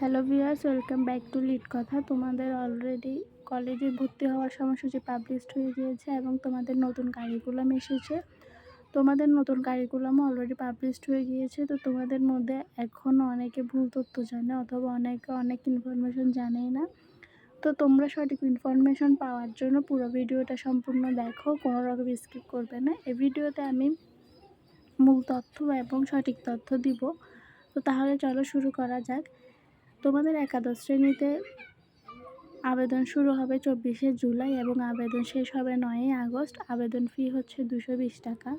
Hello viewers, welcome back to lead কথা। তোমাদের already কলেজে ভর্তি হওয়ার সময়সূচি পাবলিশড হয়ে গিয়েছে এবং তোমাদের নতুন কারিকুলাম এসেছে। তোমাদের নতুন কারিকুলামও অলরেডি পাবলিশড হয়ে গিয়েছে, তো তোমাদের মধ্যে এখনও অনেকে ভুল তথ্য জানে অথবা অনেকে অনেক ইনফরমেশন জানেই না। তো তোমরা সঠিক ইনফরমেশন পাওয়ার জন্য পুরো ভিডিওটা সম্পূর্ণ দেখো, কোনো রকম স্কিপ করবে না। এই ভিডিওতে আমি মূল তথ্য এবং সঠিক তথ্য দিব। তো তাহলে চলো শুরু করা যাক। তোমাদের একাদশ শ্রেণীতে আবেদন শুরু হবে চব্বিশে জুলাই এবং আবেদন শেষ হবে নয়ই আগস্ট। আবেদন ফি হচ্ছে দুশো বিশ টাকা।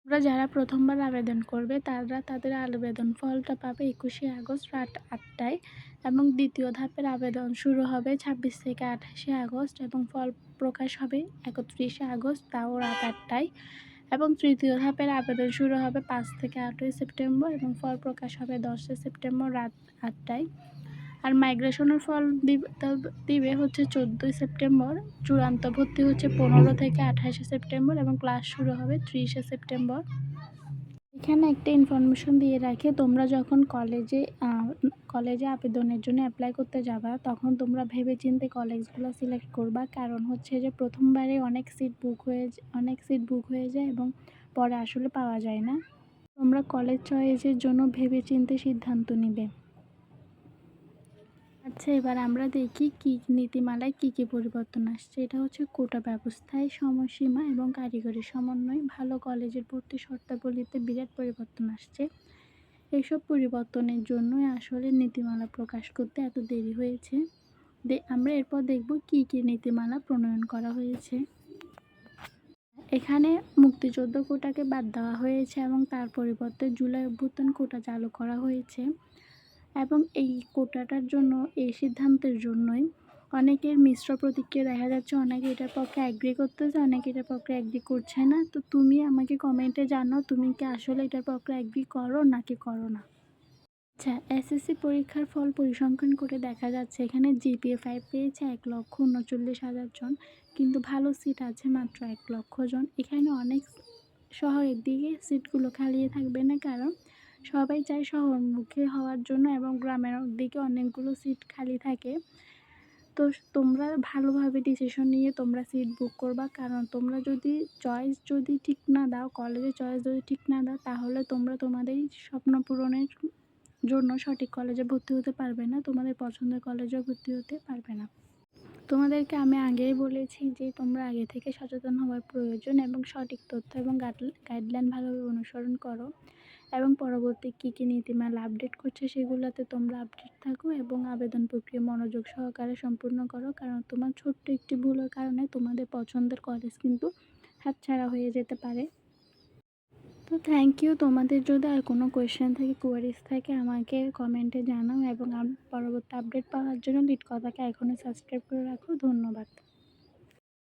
তোমরা যারা প্রথমবার আবেদন করবে, তারা তাদের আবেদন ফলটা পাবে একুশে আগস্ট রাত আটটায় এবং দ্বিতীয় ধাপের আবেদন শুরু হবে ছাব্বিশ থেকে আঠাশে আগস্ট এবং ফল প্রকাশ হবে একত্রিশে আগস্ট, তাও রাত আটটায়। এবং তৃতীয় ধাপের আবেদন শুরু হবে পাঁচ থেকে আটই সেপ্টেম্বর এবং ফল প্রকাশ হবে দশই সেপ্টেম্বর রাত আটটায়। আর মাইগ্রেশনের ফল দিবে হচ্ছে চোদ্দোই সেপ্টেম্বর। চূড়ান্ত ভর্তি হচ্ছে পনেরো থেকে আঠাশে সেপ্টেম্বর এবং ক্লাস শুরু হবে ত্রিশে সেপ্টেম্বর। এখানে একটা ইনফরমেশন দিয়ে রাখে, তোমরা যখন কলেজে কলেজে আবেদনের জন্য অ্যাপ্লাই করতে যাবা, তখন তোমরা ভেবে চিনতে কলেজগুলো সিলেক্ট করবা। কারণ হচ্ছে যে প্রথমবারে অনেক সিট বুক হয়ে অনেক সিট বুক হয়ে যায় এবং পরে আসলে পাওয়া যায় না। তোমরা কলেজ চয়েসের জন্য ভেবে চিনতে সিদ্ধান্ত নিবে। আচ্ছা এবার আমরা দেখি কী নীতিমালায় কী কী পরিবর্তন আসছে। এটা হচ্ছে কোটা ব্যবস্থায় সময়সীমা এবং কারিগরি সমন্বয়। ভালো কলেজের ভর্তি শর্তাবলীতে বিরাট পরিবর্তন আসছে। এইসব পরিবর্তনের জন্যই আসলে নীতিমালা প্রকাশ করতে এত দেরি হয়েছে। দে, আমরা এরপর দেখব কি কি নীতিমালা প্রণয়ন করা হয়েছে। এখানে মুক্তিযোদ্ধ কোটাকে বাদ দেওয়া হয়েছে এবং তার পরিবর্তে জুলাই অভ্যুত্থান কোটা চালু করা হয়েছে। এবং এই কোটাটার জন্য, এই সিদ্ধান্তের জন্যই অনেকের মিশ্র প্রতিক্রিয়া দেখা যাচ্ছে। অনেকে এটার পক্ষে অ্যাগ্রি করতেছে, অনেকে এটার পক্ষে অ্যাগ্রি করছে না। তো তুমি আমাকে কমেন্টে জানাও, তুমি কি আসলে এটার পক্ষে অ্যাগ্রি করো নাকি করো না? আচ্ছা এসএসসি পরীক্ষার ফল পরিসংখ্যান করে দেখা যাচ্ছে, এখানে জিপিএ ফাইভ পেয়েছে এক লক্ষ উনচল্লিশ হাজার জন, কিন্তু ভালো সিট আছে মাত্র এক লক্ষ জন। এখানে অনেক শহরের দিকে সিটগুলো খালিয়ে থাকবে না, কারণ সবাই চায় শহরমুখী হওয়ার জন্য এবং গ্রামের দিকে অনেকগুলো সিট খালি থাকে। তো তোমরা ভালোভাবে ডিসিশন নিয়ে তোমরা সিট বুক করবা। কারণ তোমরা যদি চয়েস যদি ঠিক না দাও কলেজে চয়েস যদি ঠিক না দাও, তাহলে তোমরা তোমাদের স্বপ্ন পূরণের জন্য সঠিক কলেজে ভর্তি হতে পারবে না। তোমাদের পছন্দের কলেজেও ভর্তি হতে পারবে না। তোমাদেরকে আমি আগেই বলেছি যে তোমরা আগে থেকে সচেতন হওয়ার প্রয়োজন এবং সঠিক তথ্য এবং গাইডলাইন ভালোভাবে অনুসরণ করো। এবং পরবর্তী কী কী নীতিমালা আপডেট করছে সেগুলোতে তোমরা আপডেট থাকো এবং আবেদন প্রক্রিয়া মনোযোগ সহকারে সম্পূর্ণ করো। কারণ তোমার ছোট্ট একটি ভুলের কারণে তোমাদের পছন্দের কলেজ কিন্তু হাতছাড়া হয়ে যেতে পারে। তো থ্যাংক ইউ তোমাদের যদি আর কোনো কোয়েশ্চেন থাকে কোয়ারিজ থাকে, আমাকে কমেন্টে জানাও এবং পরবর্তী আপডেট পাওয়ার জন্য লিড কথাকে এখনই সাবস্ক্রাইব করে রাখো। ধন্যবাদ।